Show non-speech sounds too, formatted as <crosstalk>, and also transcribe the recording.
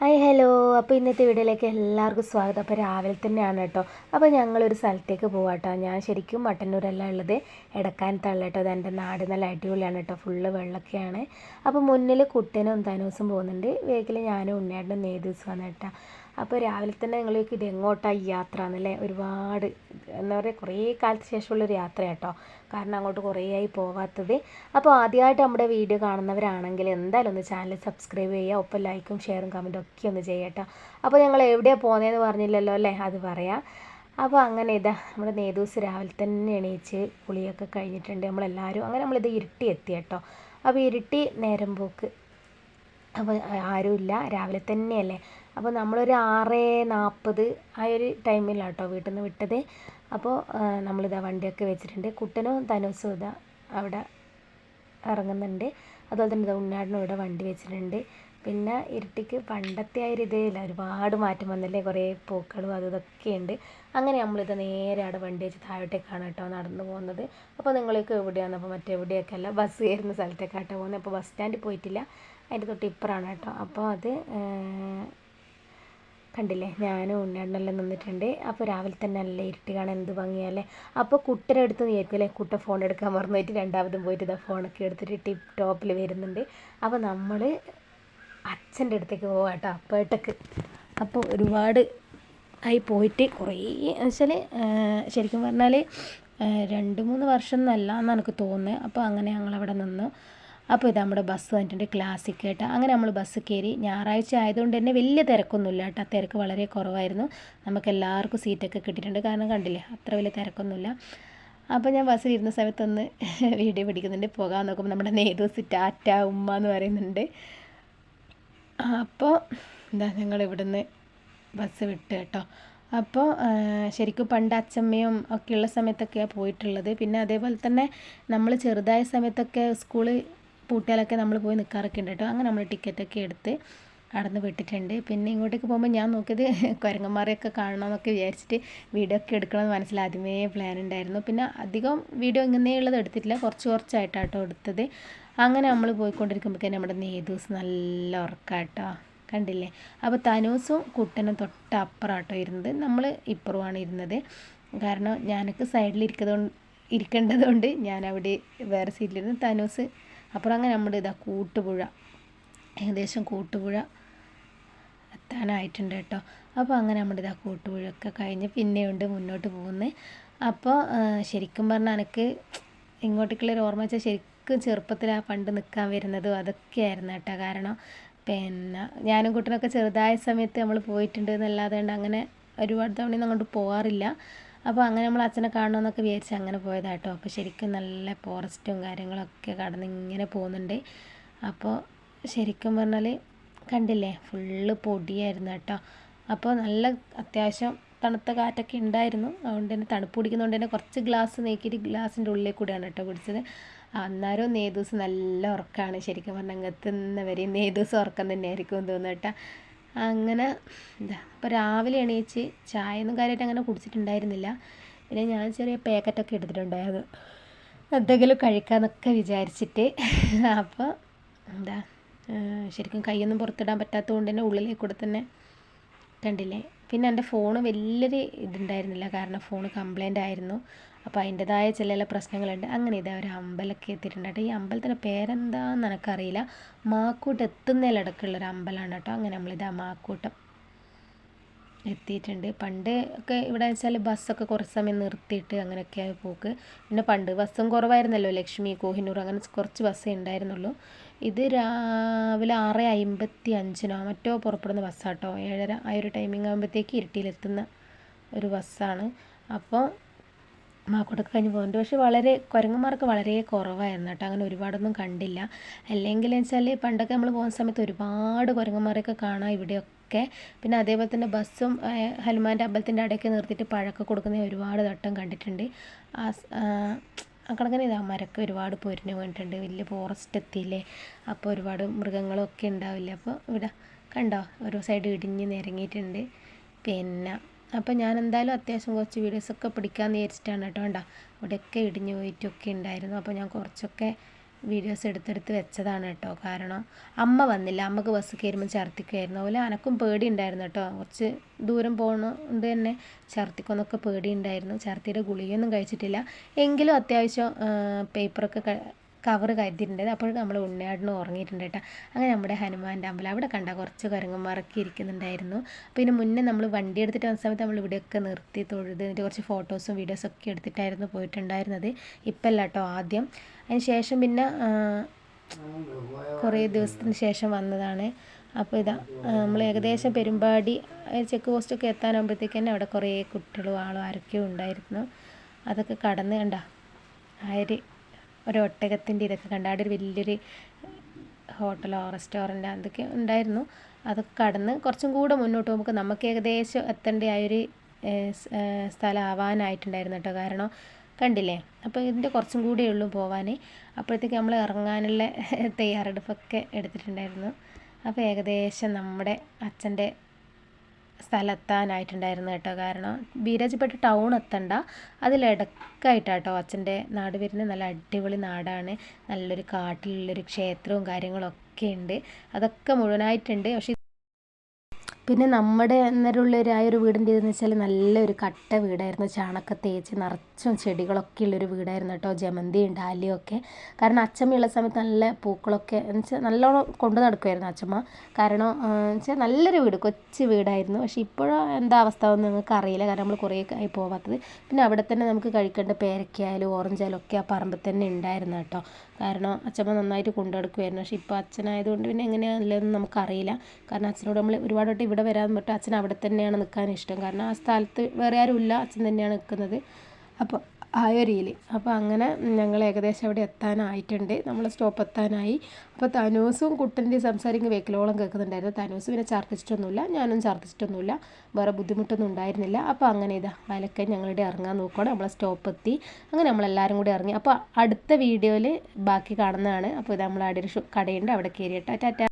Hi hello. അപ്പോൾ ഇന്നത്തെ വീഡിയോയിലേക്ക് എല്ലാവർക്കും സ്വാഗതം. അപ്പോൾ രാവിലെ തന്നെയാണ് കേട്ടോ. അപ്പോൾ ഞങ്ങളൊരു സ്ഥലത്തേക്ക് പോവാട്ടോ ഞാൻ ശരിക്കും മട്ടന്നൂരല്ല ഉള്ളത്. എടക്കാനത്താണ് കേട്ടോ. അത് എന്റെ നാട് നല്ല അടിപൊളിയാണ് കേട്ടോ. ഫുള്ള് വെള്ളമൊക്കെയാണ് അപ്പോൾ മുന്നിൽ കുട്ടനും തനൂസും പോകുന്നുണ്ട്. വേഗത്തിൽ ഞാനും ഉണ്ണിയായിട്ടും നേതൂസും വന്നു കേട്ടോ. അപ്പോൾ രാവിലെ തന്നെ ഞങ്ങൾ ഇത് ഈ യാത്ര എന്നല്ലേ ഒരുപാട് എന്താ പറയുക കുറേ കാലത്ത് ശേഷമുള്ളൊരു യാത്ര കേട്ടോ കാരണം അങ്ങോട്ട് കുറേ ആയി പോവാത്തത്. അപ്പോൾ ആദ്യമായിട്ട് നമ്മുടെ വീഡിയോ കാണുന്നവരാണെങ്കിൽ എന്തായാലും ഒന്ന് ചാനൽ സബ്സ്ക്രൈബ് ചെയ്യുക ഒപ്പം ലൈക്കും ഷെയറും കമന്റും ഒക്കെ ഒന്ന് ചെയ്യട്ടോ. അപ്പോൾ ഞങ്ങൾ എവിടെയാണ് പോകുന്നതെന്ന് പറഞ്ഞില്ലല്ലോ അല്ലേ? അത് പറയാം. അപ്പോൾ അങ്ങനെ ഇതാ നമ്മുടെ നേതൂസ് രാവിലെ തന്നെ എണീച്ച് കുളിയൊക്കെ കഴിഞ്ഞിട്ടുണ്ട്. നമ്മളെല്ലാവരും അങ്ങനെ നമ്മളിത് ഇരുട്ടി എത്തി കേട്ടോ അപ്പോൾ ഇരുട്ടി നേരം പോക്ക്. അപ്പോൾ ആരുമില്ല. രാവിലെ തന്നെയല്ലേ. അപ്പോൾ നമ്മളൊരു ആറ് നാൽപ്പത് ആ ഒരു ടൈമിലാണ് കേട്ടോ വീട്ടിൽ നിന്ന് വിട്ടത് അപ്പോൾ നമ്മളിതാ വണ്ടിയൊക്കെ വെച്ചിട്ടുണ്ട്. കുട്ടനും തനുസും ഇതാ അവിടെ ഇറങ്ങുന്നുണ്ട്. അതുപോലെ തന്നെ ഇതാ ഉണ്ണാടിനും ഇവിടെ വണ്ടി വെച്ചിട്ടുണ്ട്. പിന്നെ ഇരുട്ടിക്ക് പണ്ടത്തെ ആ ഒരു ഇതേയില്ല ഒരുപാട് മാറ്റം വന്നല്ലേ. കുറേ പൂക്കളും അതും ഇതൊക്കെ ഉണ്ട്. അങ്ങനെ നമ്മളിത് നേരെ അവിടെ വണ്ടി വെച്ച് താഴോട്ടേക്കാണ് കേട്ടോ നടന്നു പോകുന്നത്. അപ്പോൾ നിങ്ങൾക്ക് എവിടെയാണ് അപ്പോൾ മറ്റെവിടെയൊക്കെ അല്ല? ബസ് കയറുന്ന സ്ഥലത്തേക്കാട്ടോ പോകുന്നത്. അപ്പോൾ ബസ് സ്റ്റാൻഡിൽ പോയിട്ടില്ല. അതിന്റെ തൊട്ട് ഇപ്പുറമാണ് കേട്ടോ. അപ്പോൾ അത് കണ്ടില്ലേ? ഞാനും ഉണ്ണാണ്ടെല്ലാം നിന്നിട്ടുണ്ട്. അപ്പോൾ രാവിലെ തന്നെ നല്ല ഇരുട്ട് കാണാൻ എന്ത് ഭംഗിയല്ലേ? അപ്പോൾ കുട്ടനെ എടുത്ത് നീക്കും അല്ലേ കുട്ട ഫോൺ എടുക്കാൻ മറന്നു പോയിട്ട് രണ്ടാമതും പോയിട്ട് ഇതാ ഫോണൊക്കെ എടുത്തിട്ട് ടിപ്പ് ടോപ്പിൽ വരുന്നുണ്ട്. അപ്പോൾ നമ്മൾ അച്ഛന്റെ അടുത്തേക്ക് പോകാം കേട്ടോ അപ്പേട്ടക്ക്. അപ്പോൾ ഒരുപാട് ആയി പോയിട്ട് കുറേ വെച്ചാൽ ശരിക്കും പറഞ്ഞാൽ രണ്ട് മൂന്ന് വർഷം എന്നല്ല എന്ന് എനിക്ക് തോന്നുന്നത്. അപ്പോൾ അങ്ങനെ ഞങ്ങളവിടെ നിന്ന് അപ്പോൾ ഇത് നമ്മുടെ ബസ് വന്നിട്ടുണ്ട്. ക്ലാസിക് കേട്ടോ അങ്ങനെ നമ്മൾ ബസ് കയറി ഞായറാഴ്ച ആയതുകൊണ്ട് തന്നെ വലിയ തിരക്കൊന്നുമില്ല കേട്ടോ. തിരക്ക് വളരെ കുറവായിരുന്നു. നമുക്ക് എല്ലാവർക്കും സീറ്റൊക്കെ കിട്ടിയിട്ടുണ്ട്. കാരണം കണ്ടില്ലേ അത്ര വലിയ തിരക്കൊന്നുമില്ല. അപ്പോൾ ഞാൻ ബസ്സിലിരുന്ന സമയത്തൊന്ന് <laughs> വീഡിയോ പിടിക്കുന്നുണ്ട്. പോകാൻ നോക്കുമ്പോൾ നമ്മുടെ നേതൂസ് ടാറ്റ ഉമ്മ എന്ന് പറയുന്നുണ്ട്. അപ്പോൾ എന്താ ഞങ്ങൾ ഇവിടുന്ന് ബസ് വിട്ട് കേട്ടോ. അപ്പോൾ ശരിക്കും പണ്ട് അച്ചമ്മയും ഒക്കെയുള്ള സമയത്തൊക്കെയാണ് പോയിട്ടുള്ളത്. പിന്നെ അതേപോലെ തന്നെ നമ്മൾ ചെറുതായ സമയത്തൊക്കെ സ്കൂൾ പൂട്ടിയാലൊക്കെ നമ്മൾ പോയി നിൽക്കാറൊക്കെ ഉണ്ട് കേട്ടോ അങ്ങനെ നമ്മൾ ടിക്കറ്റൊക്കെ എടുത്ത് നടന്ന് വിട്ടിട്ടുണ്ട്. പിന്നെ ഇങ്ങോട്ടേക്ക് പോകുമ്പോൾ ഞാൻ നോക്കിയത് <laughs> കുരങ്ങന്മാരെയൊക്കെ കാണണമെന്നൊക്കെ വിചാരിച്ചിട്ട് വീഡിയോ ഒക്കെ എടുക്കണമെന്ന് മനസ്സിൽ ആദ്യമേ പ്ലാൻ ഉണ്ടായിരുന്നു പിന്നെ അധികം വീഡിയോ ഇങ്ങനെയുള്ളത് എടുത്തിട്ടില്ല. കുറച്ച് കുറച്ചായിട്ടാട്ടോ എടുത്തത്. അങ്ങനെ നമ്മൾ പോയിക്കൊണ്ടിരിക്കുമ്പോഴേക്കും നമ്മുടെ നേതൂസ് നല്ല ഉറക്കാട്ടോ. കണ്ടില്ലേ? അപ്പോൾ തനൂസും കുട്ടനും തൊട്ടപ്പുറമാട്ടോ ഇരുന്നത്. നമ്മൾ ഇപ്പുറമാണ് ഇരുന്നത്. കാരണം ഞാനൊക്കെ സൈഡിൽ ഇരിക്കുന്നത് ഇരിക്കേണ്ടതുകൊണ്ട് ഞാൻ അവിടെ വേറെ സീറ്റിലിരുന്ന് തനൂസ് അപ്പുറം അങ്ങനെ നമ്മുടെ ഇതാ കൂട്ടുപുഴ. ഏകദേശം കൂട്ടുപുഴ എത്താനായിട്ടുണ്ട് കേട്ടോ. അപ്പോൾ അങ്ങനെ നമ്മുടെ ഇതാ കൂട്ടുപുഴയൊക്കെ കഴിഞ്ഞ് പിന്നെയുണ്ട് മുന്നോട്ട് പോകുന്നത് അപ്പോൾ ശരിക്കും പറഞ്ഞാൽ എനിക്ക് ഇങ്ങോട്ടേക്കുള്ളൊരു ഓർമ്മ വെച്ചാൽ ശരിക്കും ചെറുപ്പത്തിൽ ആ പണ്ട് നിൽക്കാൻ വരുന്നതും അതൊക്കെയായിരുന്നു കേട്ടോ കാരണം. പിന്നെ ഞാനും കുട്ടനൊക്കെ ചെറുതായ സമയത്ത് നമ്മൾ പോയിട്ടുണ്ട് എന്നല്ലാതെ അങ്ങനെ ഒരുപാട് തവണയൊന്നും അങ്ങോട്ട് പോകാറില്ല അപ്പോൾ അങ്ങനെ നമ്മൾ അച്ഛനെ കാണണമെന്നൊക്കെ വിചാരിച്ച് അങ്ങനെ പോയതാട്ടോ. അപ്പോൾ ശരിക്കും നല്ല ഫോറസ്റ്റും കാര്യങ്ങളൊക്കെ കടന്ന് ഇങ്ങനെ പോകുന്നുണ്ട് അപ്പോൾ ശരിക്കും പറഞ്ഞാൽ കണ്ടില്ലേ ഫുള്ള് പൊടിയായിരുന്നു കേട്ടോ. അപ്പോൾ നല്ല അത്യാവശ്യം തണുത്ത കാറ്റൊക്കെ ഉണ്ടായിരുന്നു അതുകൊണ്ട് തന്നെ തണുപ്പ് പിടിക്കുന്നതുകൊണ്ട് തന്നെ കുറച്ച് ഗ്ലാസ് നീക്കിയിട്ട് ഗ്ലാസിന്റെ ഉള്ളിൽ കൂടെയാണ് കേട്ടോ കുടിച്ചത്. അന്നേരം നേതൂസ് നല്ല ഉറക്കമാണ് ശരിക്കും പറഞ്ഞാൽ അങ്ങെത്തുന്നവരെ നേതൂസ് ഉറക്കം തന്നെയായിരിക്കും തോന്നുന്നു കേട്ടോ. അങ്ങനെ എന്താ അപ്പോൾ രാവിലെ എണീച്ച് ഒന്നും കാര്യമായിട്ട് അങ്ങനെ കുടിച്ചിട്ടുണ്ടായിരുന്നില്ല. പിന്നെ ഞാൻ ചെറിയ പാക്കറ്റൊക്കെ എടുത്തിട്ടുണ്ടായിരുന്നു. എന്തെങ്കിലും കഴിക്കാമെന്നൊക്കെ വിചാരിച്ചിട്ട്. അപ്പോൾ എന്താ ശരിക്കും കൈയൊന്നും പുറത്തിടാൻ പറ്റാത്തത് കൊണ്ട് തന്നെ ഉള്ളിലേക്ക് കൂടെ തന്നെ കണ്ടില്ലേ? പിന്നെ എന്റെ ഫോണ് വലിയൊരു ഇതുണ്ടായിരുന്നില്ല. കാരണം ഫോൺ കംപ്ലൈന്റ് ആയിരുന്നു. അപ്പോൾ അതിന്റെതായ ചില ചില പ്രശ്നങ്ങളുണ്ട്. അങ്ങനെ ഇതാ ഒരു അമ്പലമൊക്കെ എത്തിയിട്ടുണ്ട് ഈ അമ്പലത്തിന്റെ പേരെന്താണെന്ന് എനിക്കറിയില്ല. മാക്കൂട്ട് എത്തുന്നതിലടക്കുള്ള ഒരു അമ്പലമാണ് കേട്ടോ. അങ്ങനെ നമ്മളിതാ മാക്കൂട്ടം എത്തിയിട്ടുണ്ട്. പണ്ട് ഒക്കെ ഇവിടെ വെച്ചാൽ ബസ്സൊക്കെ കുറച്ച് സമയം നിർത്തിയിട്ട് അങ്ങനെയൊക്കെയാണ് പോക്ക്. പിന്നെ പണ്ട് ബസ്സും കുറവായിരുന്നല്ലോ. ലക്ഷ്മി കോഹിനൂർ അങ്ങനെ കുറച്ച് ബസ്സേ ഉണ്ടായിരുന്നുള്ളൂ. ഇത് രാവിലെ ആറ് അമ്പത്തി അഞ്ചിനോ മറ്റോ പുറപ്പെടുന്ന ബസ്സാട്ടോ. ഏഴര ആ ഒരു ടൈമിംഗ് ആകുമ്പോഴത്തേക്ക് ഇരുട്ടിയിലെത്തുന്ന ഒരു ബസ്സാണ്. അപ്പോൾ മാക്കോട്ടൊക്കെ കഴിഞ്ഞ് പോകുന്നുണ്ട് പക്ഷേ വളരെ കുരങ്ങന്മാർക്ക് വളരെ കുറവായിരുന്നു കേട്ടോ. അങ്ങനെ ഒരുപാടൊന്നും കണ്ടില്ല. അല്ലെങ്കിൽ വെച്ചാൽ പണ്ടൊക്കെ നമ്മൾ പോകുന്ന സമയത്ത് ഒരുപാട് കുരങ്ങന്മാരെയൊക്കെ കാണാം ഇവിടെയൊക്കെ. പിന്നെ അതേപോലെ തന്നെ ബസ്സും ഹനുമാന്റെ അമ്പലത്തിന്റെ അടയൊക്കെ നിർത്തിയിട്ട് പഴക്കം കൊടുക്കുന്ന ഒരുപാട് തട്ടം കണ്ടിട്ടുണ്ട്. ആ കണക്കിന് ഇതാ മരമൊക്കെ ഒരുപാട് പൊരിഞ്ഞു പോയിട്ടുണ്ട്. വലിയ ഫോറസ്റ്റ് എത്തിയില്ലേ? അപ്പോൾ ഒരുപാട് മൃഗങ്ങളൊക്കെ ഉണ്ടാവില്ലേ? അപ്പോൾ ഇവിടെ കണ്ടോ ഒരു സൈഡ് ഇടിഞ്ഞ് നിരങ്ങിയിട്ടുണ്ട്. പിന്നെ അപ്പോൾ ഞാൻ എന്തായാലും അത്യാവശ്യം കുറച്ച് വീഡിയോസൊക്കെ പിടിക്കാമെന്ന് വിചാരിച്ചിട്ടാണ് കേട്ടോ വേണ്ട ഇവിടെയൊക്കെ ഇടിഞ്ഞു പോയിട്ടൊക്കെ ഉണ്ടായിരുന്നു. അപ്പോൾ ഞാൻ കുറച്ചൊക്കെ വീഡിയോസ് എടുത്തെടുത്ത് വെച്ചതാണ് കേട്ടോ. കാരണം അമ്മ വന്നില്ല. അമ്മയ്ക്ക് ബസ് കയറുമ്പോൾ ഛർദിക്കുമായിരുന്നു അതുപോലെ അനക്കും പേടി ഉണ്ടായിരുന്നു കേട്ടോ. കുറച്ച് ദൂരം പോകുന്നുണ്ട് തന്നെ ഛർദിക്കൊന്നൊക്കെ പേടി ഉണ്ടായിരുന്നു ഛർദിയുടെ ഗുളികയൊന്നും കഴിച്ചിട്ടില്ല. എങ്കിലും അത്യാവശ്യം പേപ്പറൊക്കെ കവർ കരുതിയിട്ടുണ്ടായത് അപ്പോൾ നമ്മൾ ഉണ്ണിയാടിന് ഉറങ്ങിയിട്ടുണ്ട് കേട്ടോ. അങ്ങനെ നമ്മുടെ ഹനുമാന്റെ അമ്പലം അവിടെ കണ്ട കുറച്ച് കുരങ്ങന്മാരൊക്കെ ഇരിക്കുന്നുണ്ടായിരുന്നു. പിന്നെ മുന്നേ നമ്മൾ വണ്ടി എടുത്തിട്ട് വന്ന സമയത്ത് നമ്മൾ ഇവിടെയൊക്കെ നിർത്തി തൊഴുത് എന്നിട്ട് കുറച്ച് ഫോട്ടോസും വീഡിയോസും ഒക്കെ എടുത്തിട്ടായിരുന്നു പോയിട്ടുണ്ടായിരുന്നത്. ഇപ്പം അല്ല കേട്ടോ ആദ്യം. അതിന് ശേഷം പിന്നെ കുറേ ദിവസത്തിന് ശേഷം വന്നതാണ്. അപ്പോൾ ഇതാ നമ്മൾ ഏകദേശം പെരുമ്പാടി ചെക്ക് പോസ്റ്റൊക്കെ എത്താനാകുമ്പോഴത്തേക്ക് തന്നെ അവിടെ കുറേ കുട്ടികളും ആളും ആരൊക്കെയോ ഉണ്ടായിരുന്നു. അതൊക്കെ കടന്ന് കണ്ട ആര് ഒരു ഒട്ടകത്തിന്റെ ഇതൊക്കെ കണ്ട അവിടെ ഒരു വലിയൊരു ഹോട്ടലോ റെസ്റ്റോറന്റോ അതൊക്കെ ഉണ്ടായിരുന്നു. അതൊക്കെ കടന്ന് കുറച്ചും കൂടെ മുന്നോട്ട് പോകുമ്പോൾ നമുക്ക് ഏകദേശം എത്തേണ്ട ആ ഒരു സ്ഥലം ആവാനായിട്ടുണ്ടായിരുന്നു കേട്ടോ. കാരണം കണ്ടില്ലേ? അപ്പോൾ ഇതിന്റെ കുറച്ചും കൂടിയേ ഉള്ളൂ പോവാൻ അപ്പോഴത്തേക്ക് നമ്മൾ ഇറങ്ങാനുള്ള <laughs> തയ്യാറെടുപ്പൊക്കെ എടുത്തിട്ടുണ്ടായിരുന്നു. അപ്പോൾ ഏകദേശം നമ്മുടെ അച്ഛന്റെ സ്ഥലത്താനായിട്ടുണ്ടായിരുന്നു കേട്ടോ കാരണം ബീരാജിപ്പേട്ട ടൗൺ എത്തണ്ട. അതിലിടക്കായിട്ടാട്ടോ അച്ഛന്റെ നാട് വരുന്നത്. നല്ല അടിപൊളി നാടാണ്. നല്ലൊരു കാട്ടിലുള്ളൊരു ക്ഷേത്രവും കാര്യങ്ങളൊക്കെ ഉണ്ട്. അതൊക്കെ മുഴുവനായിട്ടുണ്ട്. പക്ഷേ പിന്നെ നമ്മുടെ അന്നേരമുള്ളൊരായ ഒരു വീടിന്റെ ഇതെന്ന് വെച്ചാൽ നല്ലൊരു കട്ട വീടായിരുന്നു. ചാണക്ക തേച്ച് നിറച്ചും ചെടികളൊക്കെ ഉള്ളൊരു വീടായിരുന്നു കേട്ടോ. ജമന്തിയും ഡാലിയും ഒക്കെ. കാരണം അച്ചമ്മയുള്ള സമയത്ത് നല്ല പൂക്കളൊക്കെ എന്ന് വെച്ചാൽ നല്ലോണം കൊണ്ടു നടക്കുമായിരുന്നു അച്ചമ്മ. കാരണം വെച്ചാൽ നല്ലൊരു വീട് കൊച്ചു വീടായിരുന്നു. പക്ഷേ ഇപ്പോഴും എന്താ അവസ്ഥ എന്ന് നിങ്ങൾക്ക് അറിയില്ല. കാരണം നമ്മൾ കുറേ ആയി പോവാത്തത്. പിന്നെ അവിടെ തന്നെ നമുക്ക് കഴിക്കേണ്ട പേരക്കയായാലും ഓറഞ്ചായാലും ഒക്കെ ആ പറമ്പിൽ തന്നെ ഉണ്ടായിരുന്നു കേട്ടോ. കാരണം അച്ചമ്മ നന്നായിട്ട് കൊണ്ടു നടക്കുമായിരുന്നു പക്ഷേ ഇപ്പോൾ അച്ഛനായതുകൊണ്ട് പിന്നെ എങ്ങനെയാണെന്നുള്ളതൊന്നും നമുക്കറിയില്ല. കാരണം അച്ഛനോട് നമ്മൾ ഒരുപാട് വട്ടം ഇവിടെ വരാൻ പറ്റും. അച്ഛൻ അവിടെ തന്നെയാണ് നിൽക്കാൻ ഇഷ്ടം. കാരണം ആ സ്ഥലത്ത് വേറെ ആരുമില്ല അച്ഛൻ തന്നെയാണ് നിൽക്കുന്നത്. അപ്പോൾ ആ ഏരിയയിൽ അപ്പോൾ അങ്ങനെ ഞങ്ങൾ ഏകദേശം അവിടെ എത്താനായിട്ടുണ്ട്. നമ്മൾ സ്റ്റോപ്പ് എത്താനായി. അപ്പോൾ തനൂസും കുട്ടന്റെയും സംസാരിക്കുന്ന വെക്കിലോളം കേൾക്കുന്നുണ്ടായിരുന്നു. തനൂസ് പിന്നെ ഛർദ്ദിച്ചിട്ടൊന്നുമില്ല. ഞാനും ഛർദ്ദിച്ചിട്ടൊന്നുമില്ല. വേറെ ബുദ്ധിമുട്ടൊന്നും ഉണ്ടായിരുന്നില്ല. അപ്പോൾ അങ്ങനെ ഇതാ വലക്കെ ഞങ്ങളുടെ ഇറങ്ങാൻ നോക്കുകയാണ് നമ്മളെ സ്റ്റോപ്പ് എത്തി. അങ്ങനെ നമ്മളെല്ലാവരും കൂടി ഇറങ്ങി. അപ്പോൾ അടുത്ത വീഡിയോയിൽ ബാക്കി കാണുന്നതാണ്. അപ്പോൾ ഇത് നമ്മൾ അവിടെ ഒരു കടയുണ്ട്. അവിടെ കയറിയിട്ട്. ടാറ്റ.